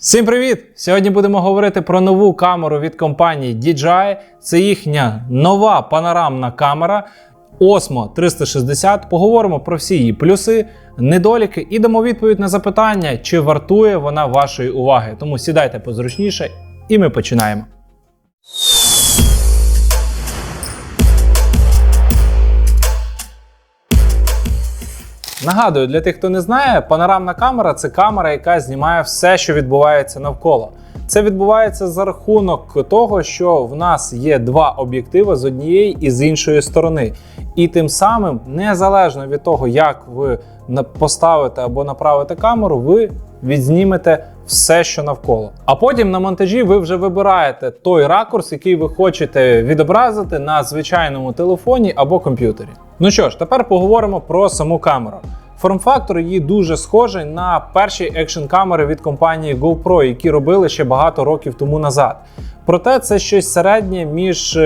Всім привіт! Сьогодні будемо говорити про нову камеру від компанії DJI. Це їхня нова панорамна камера Osmo 360. Поговоримо про всі її плюси, недоліки і дамо відповідь на запитання, чи вартує вона вашої уваги. Тому сідайте позручніше, і ми починаємо. Нагадую, для тих, хто не знає, панорамна камера це камера, яка знімає все, що відбувається навколо. Це відбувається за рахунок того, що в нас є два об'єктиви з однієї і з іншої сторони. І тим самим, незалежно від того, як ви поставите або направите камеру, ви відзнімете все, що навколо. А потім на монтажі ви вже вибираєте той ракурс, який ви хочете відобразити на звичайному телефоні або комп'ютері. Ну що ж, тепер поговоримо про саму камеру. Форм-фактор її дуже схожий на перші екшн камери від компанії GoPro, які робили ще багато років тому назад. Проте це щось середнє між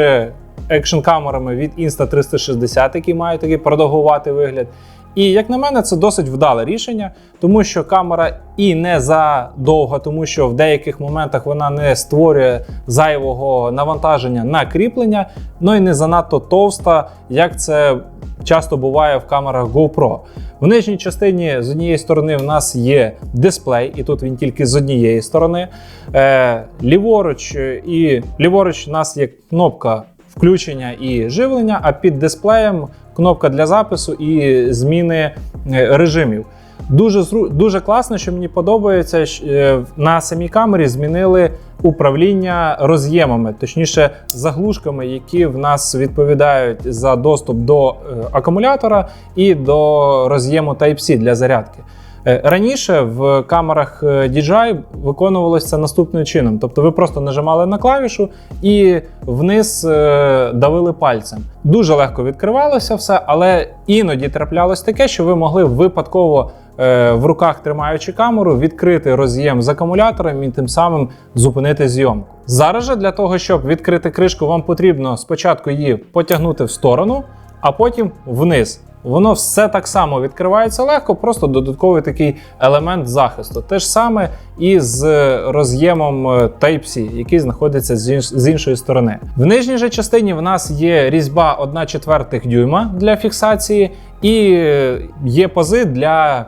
екшн камерами від Insta360, які мають такий продовгуватий вигляд. І як на мене, це досить вдале рішення, тому що камера і не задовга, тому що в деяких моментах вона не створює зайвого навантаження на кріплення, ну і не занадто товста, як це часто буває в камерах GoPro. В нижній частині з однієї сторони в нас є дисплей, і тут він тільки з однієї сторони. Е, ліворуч е, і ліворуч у нас є кнопка включення і живлення, а під дисплеєм кнопка для запису і зміни е, режимів. Дуже дуже класно, що мені подобається. е, На самій камері змінили управління роз'ємами, точніше заглушками, які в нас відповідають за доступ до е, акумулятора і до роз'єму Type-C для зарядки. Е, Раніше в камерах е, DJI виконувалося наступним чином: тобто ви просто нажимали на клавішу і вниз е, давили пальцем. Дуже легко відкривалося все, але іноді траплялось таке, що ви могли випадково е, в руках тримаючи камеру, відкрити роз'єм з акумулятором і тим самим зупинити зйомку. Зараз же для того, щоб відкрити кришку, вам потрібно спочатку її потягнути в сторону, а потім вниз. Воно все так само відкривається легко, просто додатковий такий елемент захисту. Те ж саме і з роз'ємом е, Type-C, який знаходиться з іншої сторони. В нижній же частині в нас є різьба 1 четвертих дюйма для фіксації, і е, є пази для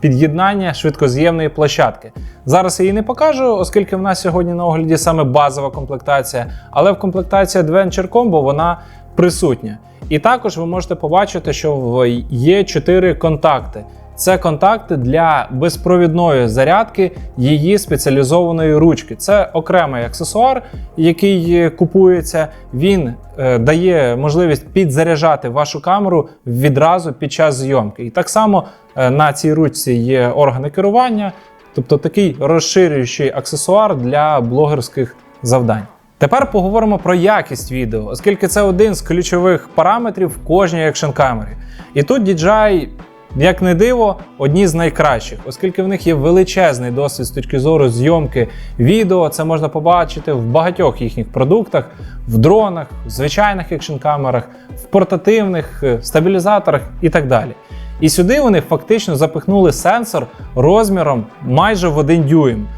під'єднання швидкоз'ємної площадки. Зараз я її не покажу, оскільки в нас сьогодні на огляді саме базова комплектація, але в комплектації Adventure Combo вона присутня. І також ви можете побачити, що є 4 контакти. Це контакти для безпровідної зарядки її спеціалізованої ручки. Це окремий аксесуар, який купується. Він е, дає можливість підзаряджати вашу камеру відразу під час зйомки. І так само е, на цій ручці є органи керування, тобто такий розширюючий аксесуар для блогерських завдань. Тепер поговоримо про якість відео, оскільки це один з ключових параметрів кожній екшн камері. І тут DJI, як не диво, одні з найкращих, оскільки в них є величезний досвід з точки зору зйомки відео. Це можна побачити в багатьох їхніх продуктах, в дронах, в звичайних екшн камерах, в портативних е, стабілізаторах і так далі. І сюди вони фактично запихнули сенсор розміром майже в 1 дюйм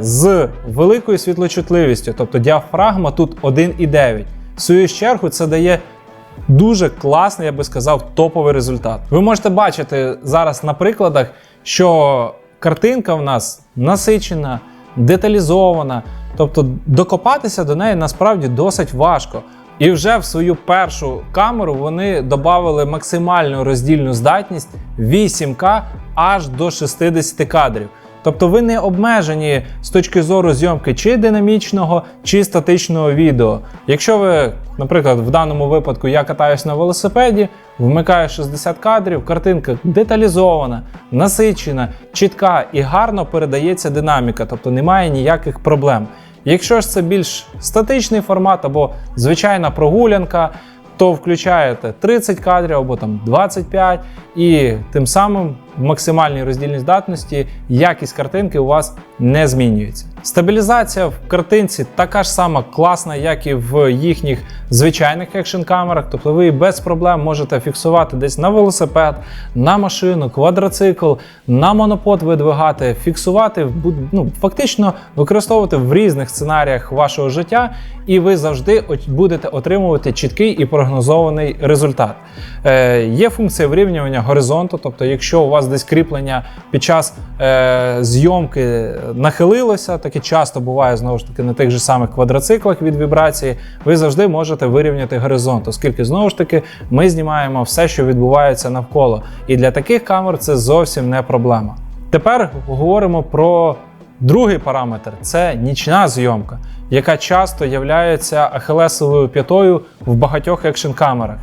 з великою світлочутливістю, тобто діафрагма тут 1,9. В свою чергу це дає дуже класний, я би сказав, топовий результат. Ви можете бачити зараз на прикладах, що картинка в нас насичена, деталізована, тобто докопатися до неї насправді досить важко. І вже в свою першу камеру вони додали максимальну роздільну здатність 8К аж до 60 кадрів. Тобто ви не обмежені з точки зору зйомки чи динамічного, чи статичного відео. Якщо ви, наприклад, в даному випадку я катаюсь на велосипеді, вмикаю 60 кадрів, картинка деталізована, насичена, чітка і гарно передається динаміка, тобто немає ніяких проблем. Якщо ж це більш статичний формат або звичайна прогулянка, то включаєте 30 кадрів або там 25, і тим самим максимальній роздільній здатності якість картинки у вас не змінюється. Стабілізація в картинці така ж сама класна, як і в їхніх звичайних екшн камерах. Тобто ви без проблем можете фіксувати десь на велосипед, на машину, квадроцикл, на монопод видвигати, фіксувати, ну, фактично використовувати в різних сценаріях вашого життя, і ви завжди будете отримувати чіткий і прогнозований результат. Е, є функція вирівнювання горизонту, тобто, якщо у вас десь кріплення під час е, зйомки нахилилося, таке часто буває знову ж таки на тих же самих квадроциклах від вібрації, ви завжди можете вирівняти горизонт, оскільки знову ж таки ми знімаємо все, що відбувається навколо. І для таких камер це зовсім не проблема. Тепер говоримо про другий параметр це нічна зйомка, яка часто є ахилесовою п'ятою в багатьох екшн камерах.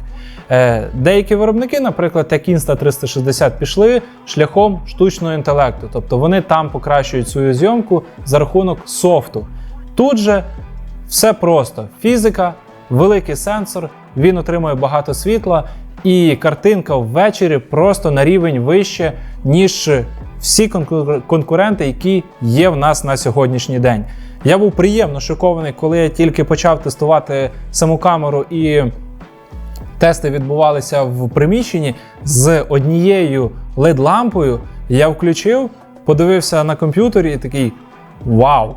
Е, Деякі виробники, наприклад, як Insta360, пішли шляхом штучного інтелекту, тобто вони там покращують свою зйомку за рахунок софту. Тут же все просто: фізика, великий сенсор, він отримує багато світла, і картинка ввечері просто на рівень вище, ніж всі конкур- конкуренти, які є в нас на сьогоднішній день. Я був приємно шокований, коли я тільки почав тестувати саму камеру і тести відбувалися в приміщенні з однією LED-лампою. Я включив, подивився на комп'ютері і такий вау!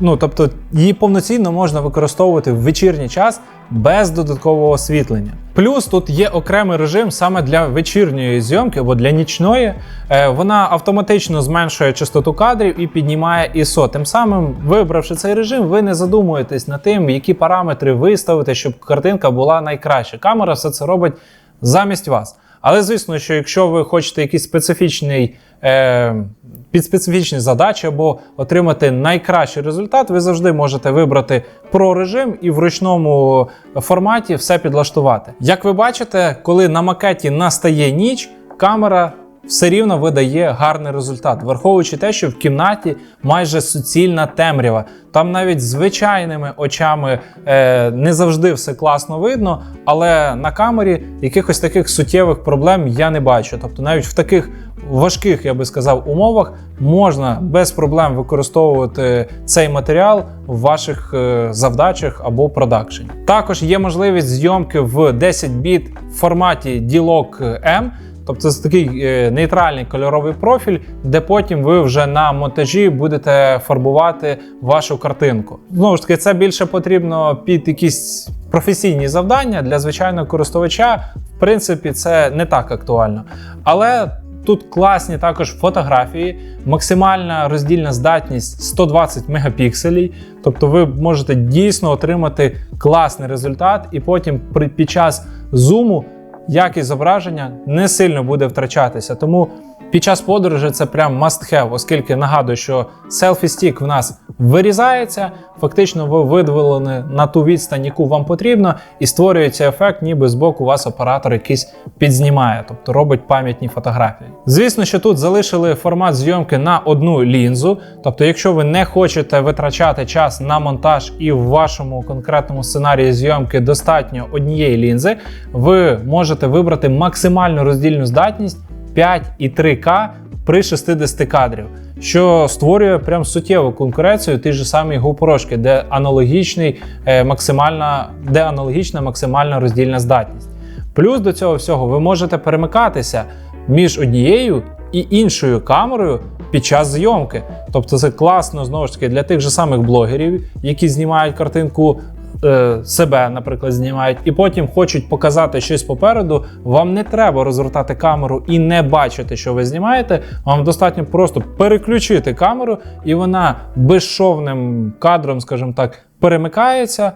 Ну, тобто її повноцінно можна використовувати в вечірній час без додаткового освітлення. Плюс тут є окремий режим саме для вечірньої зйомки або для нічної. Е, Вона автоматично зменшує частоту кадрів і піднімає ISO. Тим самим, вибравши цей режим, ви не задумуєтесь над тим, які параметри виставити, щоб картинка була найкраща. Камера все це робить замість вас. Але звісно, що якщо ви хочете якийсь специфічний е, під специфічні задачі або отримати найкращий результат, ви завжди можете вибрати про режим і в ручному форматі все підлаштувати. Як ви бачите, коли на макеті настає ніч, камера все рівно видає гарний результат, враховуючи те, що в кімнаті майже суцільна темрява. Там навіть звичайними очами е, не завжди все класно видно, але на камері якихось таких суттєвих проблем я не бачу. Тобто, навіть в таких важких, я би сказав, умовах можна без проблем використовувати цей матеріал в ваших е, завдачах або продакшені. Також є можливість зйомки в 10 біт в форматі D-Log M. Тобто це такий е, нейтральний кольоровий профіль, де потім ви вже на монтажі будете фарбувати вашу картинку. Знову ж таки, це більше потрібно під якісь професійні завдання для звичайного користувача. В принципі, це не так актуально. Але тут класні також фотографії, максимальна роздільна здатність 120 мегапікселів. Тобто ви можете дійсно отримати класний результат, і потім під час зуму якість зображення не сильно буде втрачатися. Тому під час подорожі це прям must have, оскільки нагадую, що селфі-стік в нас вирізається, фактично ви видволені на ту відстань, яку вам потрібно, і створюється ефект, ніби з боку вас оператор якийсь підзнімає, тобто робить пам'ятні фотографії. Звісно, що тут залишили формат зйомки на одну лінзу. Тобто, якщо ви не хочете витрачати час на монтаж і в вашому конкретному сценарії зйомки достатньо однієї лінзи, ви можете вибрати максимальну роздільну здатність 5,3К при 60 кадрів, що створює прям суттєву конкуренцію тій же самій GoPro, де аналогічний е, максимальна, де аналогічна максимальна роздільна здатність. Плюс до цього всього ви можете перемикатися між однією і іншою камерою під час зйомки. Тобто це класно знову ж таки для тих же самих блогерів, які знімають картинку. Е, Себе, наприклад, знімають, і потім хочуть показати щось попереду. Вам не треба розвертати камеру і не бачити, що ви знімаєте. Вам достатньо просто переключити камеру, і вона безшовним кадром, скажімо так, перемикається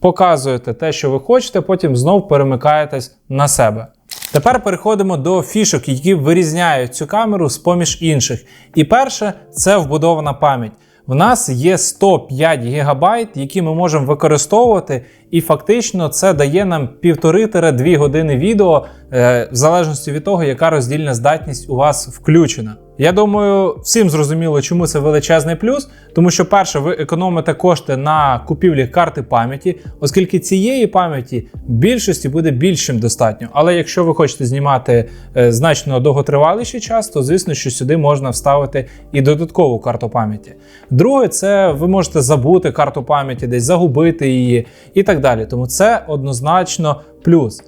показуєте те, що ви хочете, потім знов перемикаєтесь на себе. Тепер переходимо до фішок, які вирізняють цю камеру з поміж інших. І перше це вбудована пам'ять. В нас є 105 ГБ, які ми можемо використовувати, і фактично це дає нам 1,5-2 години відео, е, в залежності від того, яка роздільна здатність у вас включена. Я думаю, всім зрозуміло, чому це величезний плюс. Тому що, перше, ви економите кошти на купівлі карти пам'яті, оскільки цієї пам'яті більшості буде більшим достатньо. Але якщо ви хочете знімати е, значно довготриваліший час, то звісно, що сюди можна вставити і додаткову карту пам'яті. Друге, це ви можете забути карту пам'яті, десь загубити її і так далі. Тому це однозначно плюс.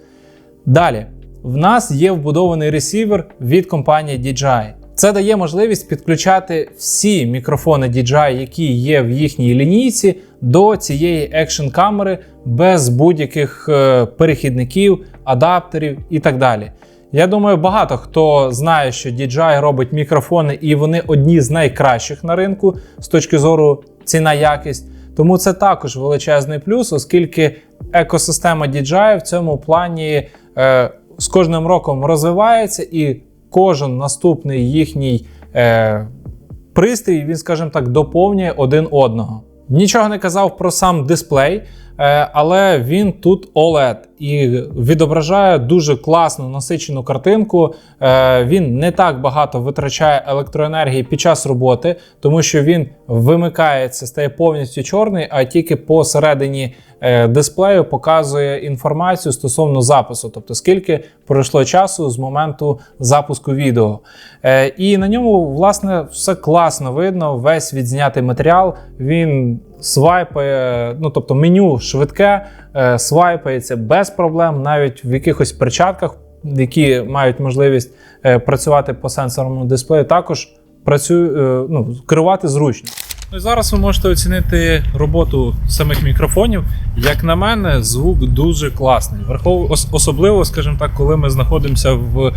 Далі, в нас є вбудований ресівер від компанії DJI. Це дає можливість підключати всі мікрофони DJI, які є в їхній лінійці, до цієї екшн камери без будь-яких е, перехідників, адаптерів і так далі. Я думаю, багато хто знає, що DJI робить мікрофони, і вони одні з найкращих на ринку з точки зору ціна-якість. Тому це також величезний плюс, оскільки екосистема DJI в цьому плані е, з кожним роком розвивається, і кожен наступний їхній е, пристрій, він, скажімо так, доповнює один одного. Нічого не казав про сам дисплей, але він тут OLED і відображає дуже класну насичену картинку. Е, Він не так багато витрачає електроенергії під час роботи, тому що він вимикається, стає повністю чорний, а тільки посередині е, дисплею показує інформацію стосовно запису, тобто скільки пройшло часу з моменту запуску відео. Е, І на ньому, власне, все класно видно, весь відзнятий матеріал. Він свайпає, ну тобто меню швидке, е, свайпається без проблем, навіть в якихось перчатках, які мають можливість е, працювати по сенсорному дисплею, також працює, е, ну, керувати зручно. Ну і зараз ви можете оцінити роботу самих мікрофонів. Як на мене, звук дуже класний. Особливо, скажімо так, коли ми знаходимося в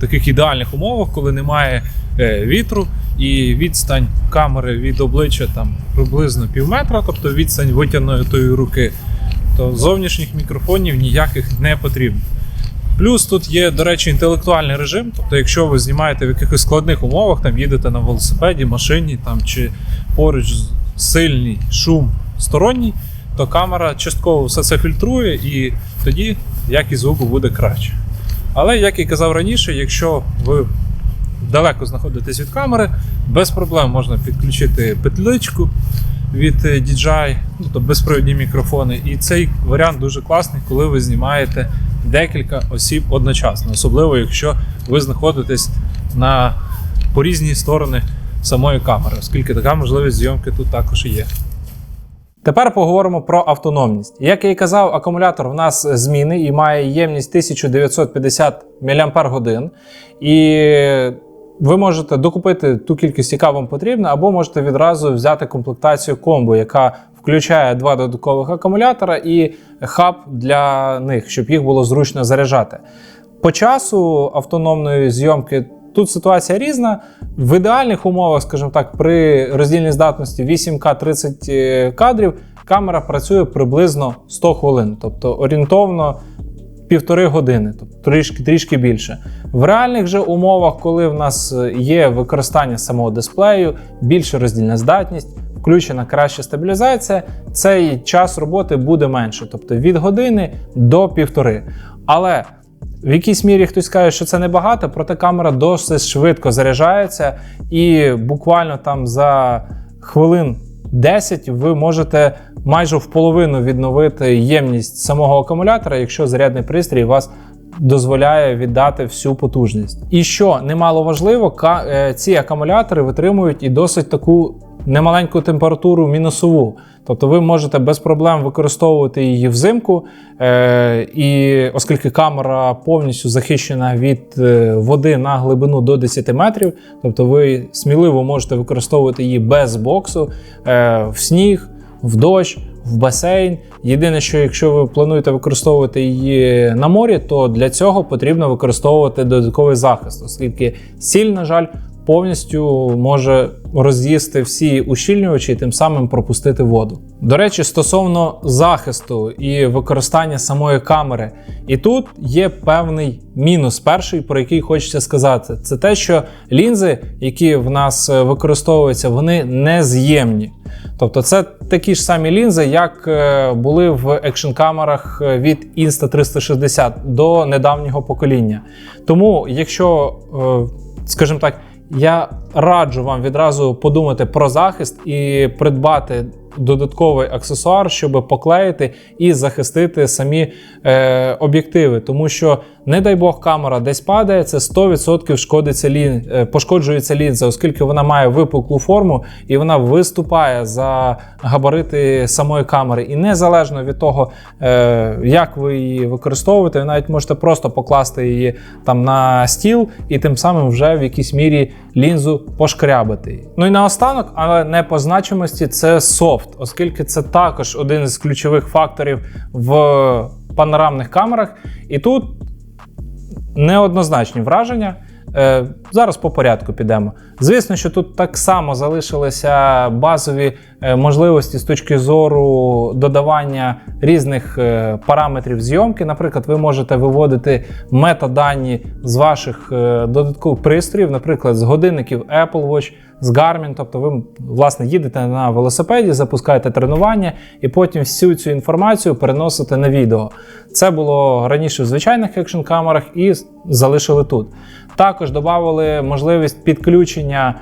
таких ідеальних умовах, коли немає е, вітру і відстань камери від обличчя там приблизно пів метра, тобто відстань витягнутої руки, то зовнішніх мікрофонів ніяких не потрібно. Плюс тут є, до речі, інтелектуальний режим. Тобто, якщо ви знімаєте в якихось складних умовах, там їдете на велосипеді, машині там, чи поруч сильний шум сторонній, то камера частково все це фільтрує і тоді якість звуку буде краще. Але, як і казав раніше, якщо ви далеко знаходитесь від камери, без проблем можна підключити петличку від е, DJI, ну, тобто безпровідні мікрофони. І цей варіант дуже класний, коли ви знімаєте декілька осіб одночасно, особливо якщо ви знаходитесь на по різні сторони самої камери, оскільки така можливість зйомки тут також є. Тепер поговоримо про автономність. Як я і казав, акумулятор в нас змінний і має ємність 1950 мАч. І ви можете докупити ту кількість, яка вам потрібна, або можете відразу взяти комплектацію комбо, яка включає два додаткових акумулятора і хаб для них, щоб їх було зручно заряджати. По часу автономної зйомки тут ситуація різна. В ідеальних умовах, скажімо так, при роздільній здатності 8К 30 кадрів камера працює приблизно 100 хвилин, тобто орієнтовно півтори години, тобто трішки, трішки більше. В реальних же умовах, коли в нас є використання самого дисплею, більша роздільна здатність, включена краща стабілізація, цей час роботи буде менше, тобто від години до півтори. Але в якійсь мірі хтось каже, що це небагато, проте камера досить швидко заряджається, і буквально там за хвилин 10 ви можете майже в половину відновити ємність самого акумулятора, якщо зарядний пристрій вас дозволяє віддати всю потужність. І що немало важливо, е, ці акумулятори витримують і досить таку немаленьку температуру мінусову. Тобто ви можете без проблем використовувати її взимку, е, і оскільки камера повністю захищена від е, води на глибину до 10 метрів, тобто ви сміливо можете використовувати її без боксу е, в сніг, в дощ. В басейн. Єдине, що якщо ви плануєте використовувати її на морі, то для цього потрібно використовувати додатковий захист, оскільки сіль, на жаль, повністю може роз'їсти всі ущільнювачі і тим самим пропустити воду. До речі, стосовно захисту і використання самої камери, і тут є певний мінус, перший, про який хочеться сказати, це те, що лінзи, які в нас е, використовуються, вони нез'ємні. Тобто, це такі ж самі лінзи, як е, були в екшн камерах е, від Insta360 до недавнього покоління. Тому, якщо, скажімо так, я раджу вам відразу подумати про захист і придбати додатковий аксесуар, щоб поклеїти і захистити самі е, об'єктиви. Тому що, не дай Бог, камера десь падає, це 100% шкодиться лін, е, пошкоджується лінза, оскільки вона має випуклу форму і вона виступає за габарити самої камери. І незалежно від того, е, як ви її використовуєте, ви навіть можете просто покласти її там на стіл і тим самим вже в якійсь мірі лінзу пошкрябати. її. Ну і наостанок, але не по значимості, це софт, оскільки це також один із ключових факторів в панорамних камерах. І тут неоднозначні враження. Е, Зараз по порядку підемо. Звісно, що тут так само залишилися базові е, можливості з точки зору додавання різних е, параметрів зйомки. Наприклад, ви можете виводити метадані з ваших додаткових пристроїв, наприклад, з годинників Apple Watch, з Garmin. Тобто, ви власне їдете на велосипеді, запускаєте тренування і потім всю цю інформацію переносите на відео. Це було раніше в звичайних екшн камерах і залишили тут. Також додали можливість підключення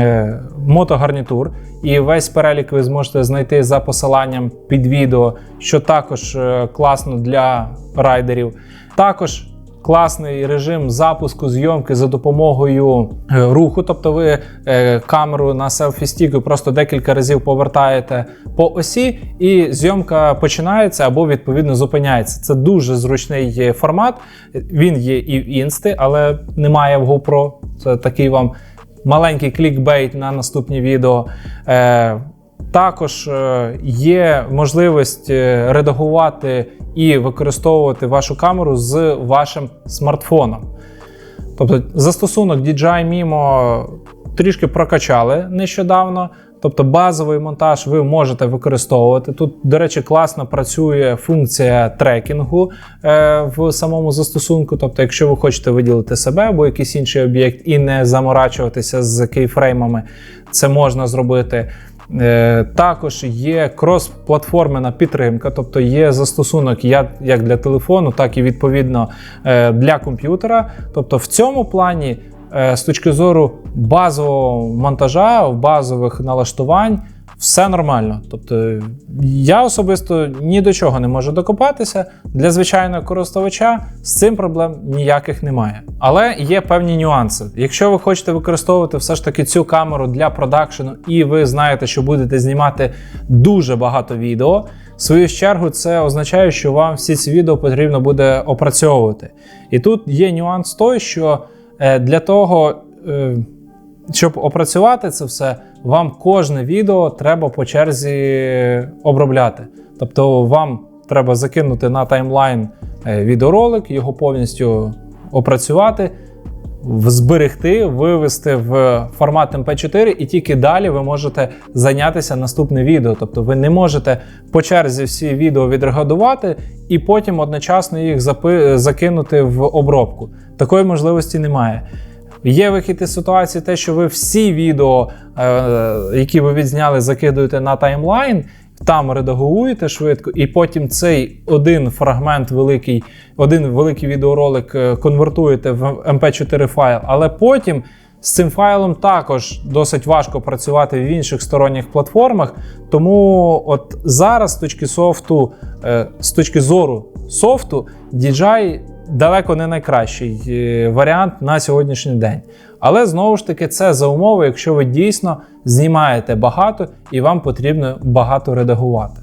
е, мотогарнітур, і весь перелік ви зможете знайти за посиланням під відео, що також е, класно для райдерів. Також класний режим запуску зйомки за допомогою е, руху. Тобто ви е, камеру на селфі-стіку просто декілька разів повертаєте по осі, і зйомка починається або відповідно зупиняється. Це дуже зручний е, формат. Він є і в інсти, але немає в GoPro. Це такий вам маленький клікбейт на наступні відео. Також е, є можливість е, редагувати і використовувати вашу камеру з вашим смартфоном. Тобто застосунок DJI Mimo трішки прокачали нещодавно. Тобто базовий монтаж ви можете використовувати. Тут, до речі, класно працює функція трекінгу е, в самому застосунку. Тобто, якщо ви хочете виділити себе або якийсь інший об'єкт і не заморачуватися з кейфреймами, це можна зробити. Е, Також є крос-платформена підтримка, тобто є застосунок як для телефону, так і відповідно е, для комп'ютера. Тобто, в цьому плані, е, з точки зору базового монтажа, базових налаштувань, все нормально. Тобто, я особисто ні до чого не можу докопатися. Для звичайного користувача з цим проблем ніяких немає. Але є певні нюанси. Якщо ви хочете використовувати все ж таки цю камеру для продакшену, і ви знаєте, що будете знімати дуже багато відео. В свою чергу, це означає, що вам всі ці відео потрібно буде опрацьовувати. І тут є нюанс той, що е, для того, е, щоб опрацювати це все, вам кожне відео треба по черзі обробляти. Тобто вам треба закинути на таймлайн е, відеоролик, його повністю опрацювати, зберегти, вивести в формат MP4, і тільки далі ви можете зайнятися наступне відео. Тобто ви не можете по черзі всі відео відредагувати і потім одночасно їх закинути в обробку. Такої можливості немає. Є вихід із ситуації, те, що ви всі відео, е, які ви відзняли, закидуєте на таймлайн, там редагуєте швидко, і потім цей один фрагмент великий, один великий відеоролик е, конвертуєте в MP4 файл, але потім. З цим файлом також досить важко працювати в інших сторонніх платформах. Тому от зараз, з точки софту, е, з точки зору софту, DJI далеко не найкращий е, варіант на сьогоднішній день. Але знову ж таки, це за умови, якщо ви дійсно знімаєте багато і вам потрібно багато редагувати.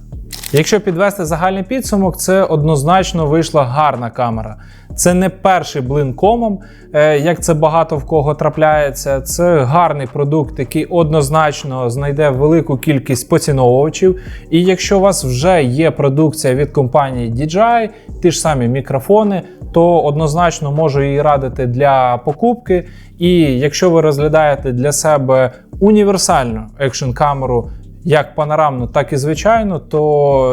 Якщо підвести загальний підсумок, це однозначно вийшла гарна камера. Це не перший блин комом, е, як це багато в кого трапляється. Це гарний продукт, який однозначно знайде велику кількість поціновувачів. І якщо у вас вже є продукція від компанії DJI, ті ж самі мікрофони, то однозначно можу її радити для покупки. І якщо ви розглядаєте для себе універсальну екшн камеру як панорамну, так і звичайну, то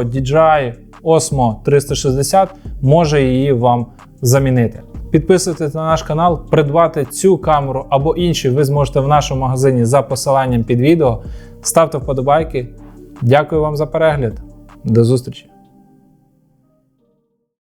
DJI Osmo 360 може її вам замінити. Підписуйтесь на наш канал, придбати цю камеру або інші ви зможете в нашому магазині за посиланням під відео. Ставте вподобайки. Дякую вам за перегляд. До зустрічі!